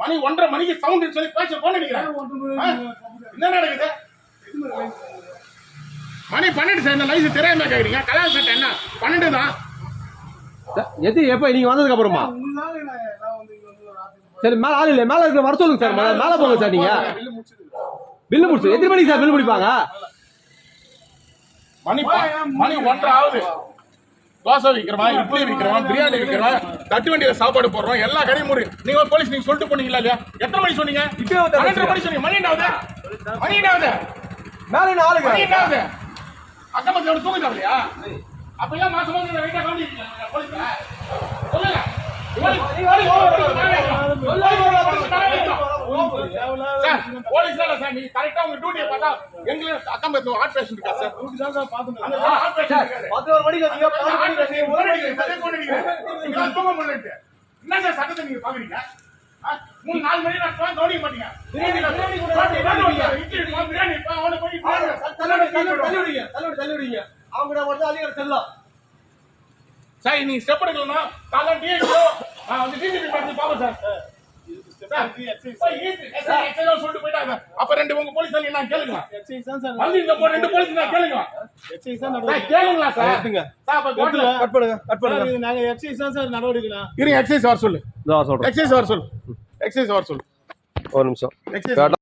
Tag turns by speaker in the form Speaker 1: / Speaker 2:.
Speaker 1: மணி ஒன்றரை மணிக்கு சவுண்ட் சொல்லி பேச போன் அடிக்கிறேன் ஆ? என்ன நடக்குது? மணி பன்னெண்டு சார் இந்த லைசன்ஸ் தெரியாம கேக்குறீங்க. கல்யாண சட்டை என்ன? பன்னெண்டு தான்.
Speaker 2: எது எப்போ நீங்க வந்ததுக்கு அப்புறமா? சரி மேல ஆள் இல்லை. மேல இருக்கிற வர சொல்லுங்க சார். மேல மேல போங்க சார் நீங்க. பில்லு முடிச்சு எத்தனை மணிக்கு சார் பில் முடிப்பாங்க?
Speaker 1: மணி மணி ஒன்றரை ஆகுது. தோசை விற்கிறவன் இட்லி விற்கிறவன் பிரியாணி விற்கிறவன் தட்டு வண்டியில சாப்பாடு போடுறோம் எல்லா கடையும் மூடி நீங்க போலீஸ் நீங்க சொல்லிட்டு போனீங்களா இல்லையா எத்தனை மணி சொன்னீங்க பன்னெண்டு மணி சொன்னீங்க மணி என்னாவது மணி என்னாவது
Speaker 2: மேல என்ன ஆளுங்க
Speaker 1: மணி என்னாவது அக்கம் பக்கத்தோட தூங்க இல்லையா அப்ப ஏன் மாசம் வெயிட்டா போலீஸ்ல சொல்லுங்க போலீஸ் சார் இல்ல கரெக்டா உங்க டியூட்டியை பார்த்தா எங்களுக்கு அக்கம் பக்கத்துல ஹார்ட் பேஷண்ட் இருக்கா சார்? அந்த ஹார்ட் பேஷண்ட் இருக்காரு
Speaker 2: பதினோரு மணிக்கு வந்தீங்க பதினோரு மணிக்கு வந்தீங்க.
Speaker 1: என்ன சார் சட்டத்தை நீங்க பாக்குறீங்க? மூணு நாலு மணி நான் கவனிக்க மாட்டீங்க. பிரியாணி அவனை போய்
Speaker 2: தள்ளி விடுங்க, தள்ளி விடுங்க, தள்ளி விடுங்க, தள்ளி விடுங்க, தள்ளி விடுங்க. அவங்க மட்டும் அதிகாரம் செல்லம்
Speaker 1: சார் நீங்க ஸ்டெப் எடுக்கலன்னா காலைல டீ வந்து டிஜிபி பார்த்து பாப்போம் சார் சார், போய் ஈட்டு, சார், எக்ஸைஸ் சொல்லிட்டு போயிட்டாங்க அப்ப ரெண்டு உங்க போலீஸ் நான் கேளுங்க. வந்து இந்த மூணு ரெண்டு போலீஸ் நான் கேளுங்க. சார் கேளுங்களா சார்?
Speaker 2: கட் பண்ணுங்க கட் பண்ணுங்க.
Speaker 3: நாங்க எக்ஸைஸ் தான் சார் நடவடிக்கை
Speaker 1: இருங்க எக்ஸைஸ் வர சொல்லு.
Speaker 2: இதோ சொல்றேன்.
Speaker 1: எக்ஸைஸ் வர சொல்லு. எக்ஸைஸ் வர சொல்லு.
Speaker 2: ஒரு நிமிஷம்.
Speaker 1: எக்ஸைஸ்